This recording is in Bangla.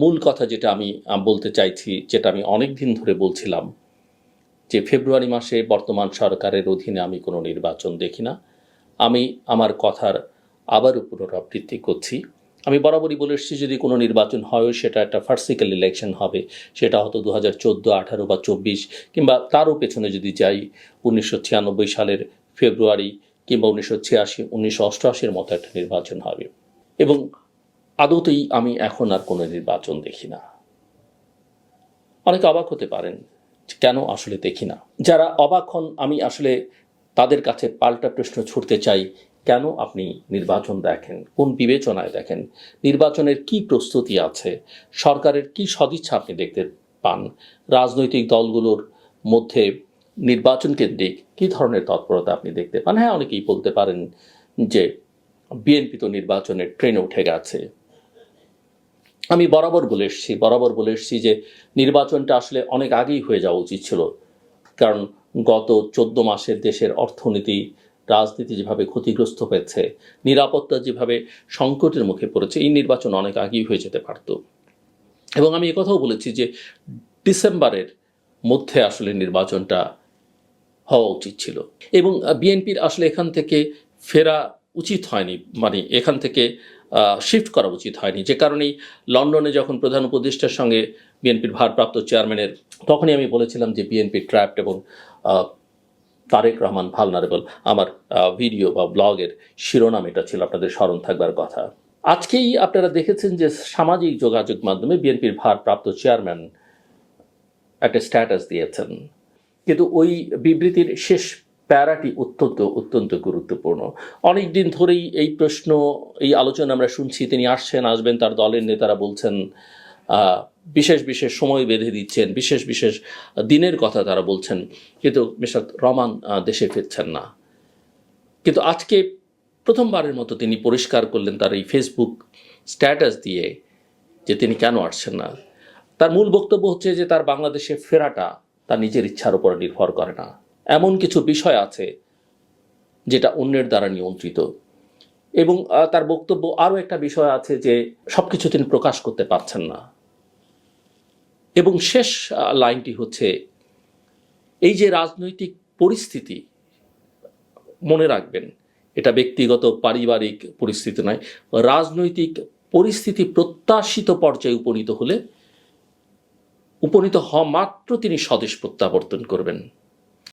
মূল কথা যেটা আমি বলতে চাইছি, যেটা আমি অনেক দিন ধরে বলছিলাম, যে ফেব্রুয়ারি মাসে বর্তমান সরকারের অধীনে আমি কোনো নির্বাচন দেখি না। আমি আমার কথার আবারও পুনরাবৃত্তি করছি। আমি বরাবরই বলে এসেছি, যদি কোনো নির্বাচন হয়, সেটা একটা ফার্সিক্যাল ইলেকশন হবে। সেটা হয়তো দু হাজার চোদ্দ, আঠারো বা চব্বিশ, কিংবা তারও পেছনে যদি যাই, উনিশশো ছিয়ানব্বই সালের ফেব্রুয়ারি কিংবা উনিশশো ছিয়াশি, উনিশশো অষ্টআশির মতো একটা নির্বাচন হবে। এবং আদতেই আমি এখন আর কোনো নির্বাচন দেখি না। অনেকে অবাক হতে পারেন, কেন আসলে দেখি না? যারা অবাক হন, আমি আসলে তাদের কাছে পাল্টা প্রশ্ন ছুটতে চাই, কেন আপনি নির্বাচন দেখেন? কোন বিবেচনায় দেখেন? নির্বাচনের কি প্রস্তুতি আছে? সরকারের কি সদিচ্ছা আপনি দেখতে পান? রাজনৈতিক দলগুলোর মধ্যে নির্বাচন কেন্দ্রিক কী ধরনের তৎপরতা আপনি দেখতে পান? হ্যাঁ অনেকেই বলতে পারেন যে, বিএনপি তো নির্বাচনের ট্রেনে উঠে গেছে। আমি বরাবর বলে এসেছি, বরাবর বলে এসেছি যে নির্বাচনটা আসলে অনেক আগেই হয়ে যাওয়া উচিত ছিল। কারণ গত চোদ্দ মাসের দেশের অর্থনীতি, রাজনীতি যেভাবে ক্ষতিগ্রস্ত হয়েছে, নিরাপত্তা যেভাবে সংকটের মুখে পড়েছে, এই নির্বাচন অনেক আগেই হয়ে যেতে পারত। এবং আমি কথাও বলেছি যে ডিসেম্বরের মধ্যে আসলে নির্বাচনটা হওয়া উচিত ছিল। এবং বিএনপির আসলে এখান থেকে ফেরা উচিত হয়নি মানে এখান থেকে শিফট করা উচিত হয়নি। যে কারণেই লন্ডনে যখন প্রধান উপদেষ্টার সঙ্গে বিএনপির ভারপ্রাপ্ত চেয়ারম্যানের, তখনই আমি বলেছিলাম যে বিএনপি ট্র্যাপড এবং তারেক রহমান ভালনারেবল আমার ভিডিও বা ব্লগের শিরোনাম এটা ছিল, আপনাদের স্মরণ থাকবার কথা। আজকেই আপনারা দেখেছেন যে সামাজিক যোগাযোগ মাধ্যমে বিএনপির ভারপ্রাপ্ত চেয়ারম্যান একটা স্ট্যাটাস দিয়েছেন। কিন্তু ওই বিবৃতির শেষ প্যারাটি অত্যন্ত অত্যন্ত গুরুত্বপূর্ণ। অনেক দিন ধরেই এই প্রশ্ন, এই আলোচনা আমরা শুনছি, তিনি আসছেন, আসবেন, তার দলের নেতারা বলছেন বিশেষ বিশেষ সময় বেঁধে দিচ্ছেন, বিশেষ বিশেষ দিনের কথা তারা বলছেন, কিন্তু মিস্টার রমান দেশে ফিরছেন না। কিন্তু আজকে প্রথমবারের মতো তিনি পরিষ্কার করলেন তার এই ফেসবুক স্ট্যাটাস দিয়ে যে তিনি কেন আসছেন না। তার মূল বক্তব্য হচ্ছে যে তার বাংলাদেশে ফেরাটা তার নিজের ইচ্ছার উপর নির্ভর করে না। এমন কিছু বিষয় আছে যেটা অন্যের দ্বারা নিয়ন্ত্রিত। এবং তার বক্তব্য আরও একটা বিষয় আছে যে সব কিছু তিনি প্রকাশ করতে পারছেন না। এবং শেষ লাইনটি হচ্ছে, এই যে রাজনৈতিক পরিস্থিতি, মনে রাখবেন, এটা ব্যক্তিগত, পারিবারিক পরিস্থিতি নয়, রাজনৈতিক পরিস্থিতি প্রত্যাশিত পর্যায়ে উপনীত হলে, উপনীত হওয়া মাত্র তিনি স্বদেশ প্রত্যাবর্তন করবেন।